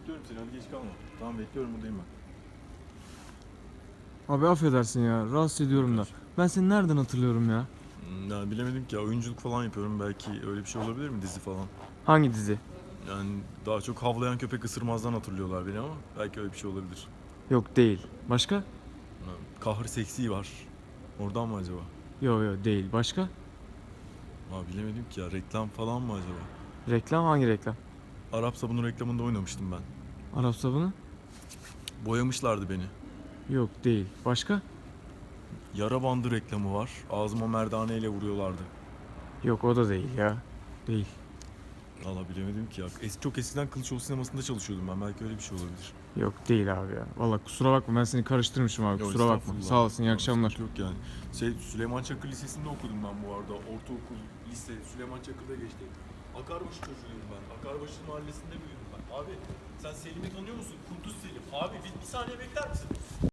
bekliyorum seni hadi geç kalma. Tamam bekliyorum buradayım ben. Abi affedersin ya rahatsız ediyorum da. Ben seni nereden hatırlıyorum ya? Hmm, Yani bilemedim ki ya oyunculuk falan yapıyorum belki öyle bir şey olabilir mi dizi falan. Hangi dizi? Yani daha çok havlayan köpek ısırmazdan hatırlıyorlar beni ama belki öyle bir şey olabilir. Yok değil. Başka? Kahır seksi var. Oradan mı acaba? Yok yok değil. Başka? Aa, bilemedim ki ya reklam falan mı acaba? Reklam hangi reklam? Arap sabunu reklamında oynamıştım ben. Arap sabunu? Boyamışlardı beni. Yok değil. Başka? Yara bandı reklamı var. Ağzıma merdaneyle vuruyorlardı. Yok o da değil ya. Değil. Valla bilemedim ki ya. Es çok eskiden Kılıçoğlu sinemasında çalışıyordum ben. Belki öyle bir şey olabilir. Yok değil abi ya. Valla kusura bakma ben seni karıştırmışım abi. Yok, kusura bakma. estağfurullah. Sağ olasın iyi akşamlar. Yok yani. Şey, Süleyman Çakır Lisesi'nde okudum ben bu arada. Ortaokul, lise, Süleyman Çakır'da geçti. Akarbaşı çocuğuyum ben. Akarbaşı mahallesinde büyüdüm ben. Abi sen Selim'i tanıyor musun? Kunduz Selim. Abi bir, bir saniye bekler misin?